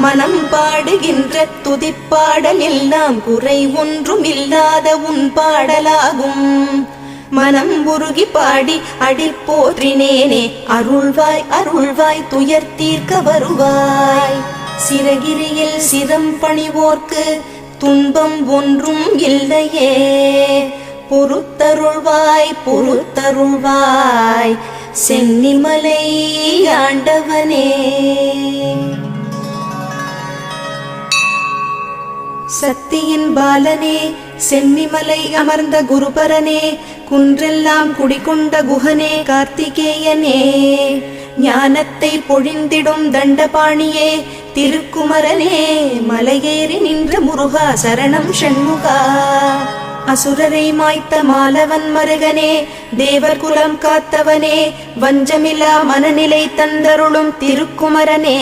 மனம் பாடுகின்ற துதிப்பாடலில் நாம் குறை ஒன்றும் இல்லாத உன் பாடலாகும். மனம் உருகி பாடி அடில் போற்றினேனே அருள்வாய் அருள்வாய் துயர் தீர்க்க வருவாய். சிறகிரியில் சிரம் பணிவோர்க்கு துன்பம் ஒன்றும் இல்லையே. பொறுத்தருள்வாய் பொறுத்தருள்வாய் சென்னிமலை ஆண்டவனே. சக்தியின் பாலனே சென்னிமலை அமர்ந்த குருபரனே குன்றெல்லாம் குடிகொண்ட குகனே கார்த்திகேயனே. ஞானத்தை பொழிந்திடும் தண்டபாணியே திருக்குமரனே மலையேறி நின்ற முருகா சரணம் ஷண்முகா அசுரரை மாய்த்த மாலவன் மருகனே தேவர் குலம் காத்தவனே வஞ்சமிலா மனநிலை தந்தருளும் திருக்குமரனே.